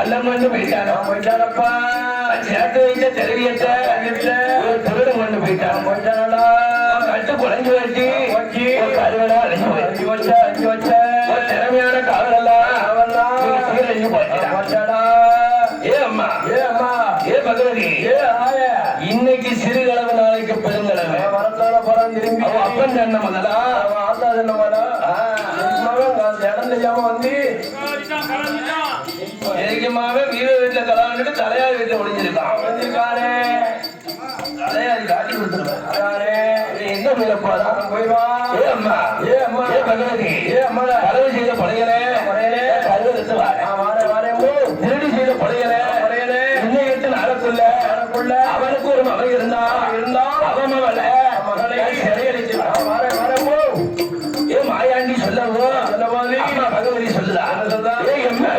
கள்ளம் கொண்டு போயிட்டான் போயிட்டானப்பா சேர்த்து வைத்த தெருவியத்தை ஒரு திருடன் கொண்டு போயிட்டான் போயிட்டானடா கட்டு குறைஞ்சு வச்சு வச்சு. கருவடா அழிஞ்சு அஞ்சு வச்ச அஞ்சு வச்ச. ஒரு திறமையான காவலெல்லாம் நீங்க சீரழிஞ்சு போச்சுடா போச்சாடா ஏ அம்மா. ஏ அம்மா. ஏ பகவதி ஏ ஆய. இன்னைக்கு சிறுகளவு நாளைக்கு பெருங்களவு. வரத்தால போறான் திரும்பி. அவ அப்பன் சொன்ன முதலா அவன் ஆத்தா என்ன மகன் அந்த இடம் தெரியாம வந்து நெருக்கமாவே வீர வீட்டுல கலாண்டு தலையாரி வீட்டுல ஒளிஞ்சிருக்கான் ஒளிஞ்சிருக்கானே தலையாரி காட்டி கொடுத்துருக்காரு என்ன போயிருப்பாரா போயிவா ஏ அம்மா. ஏ அம்மா. ஏ பகவதி. ஏ அம்மா. கலவு செய்த படையலே. படையலே கருவு எடுத்துவாரு வாரே வாரே. ஓ திருடி செய்த படையலே. படையலே. இன்னைக்கு அறக்குள்ள அறக்குள்ள அவனுக்கு ஒரு மகன் இருந்தா இருந்தா அவன் மகன மகனை சிறையடித்து வாரே வாரே. ஓ ஏ மாயாண்டி சொல்லவோ? சொல்லவோ அம்மா பகவதி சொல்லுதா? சொல்லுதா ஏ அம்மா.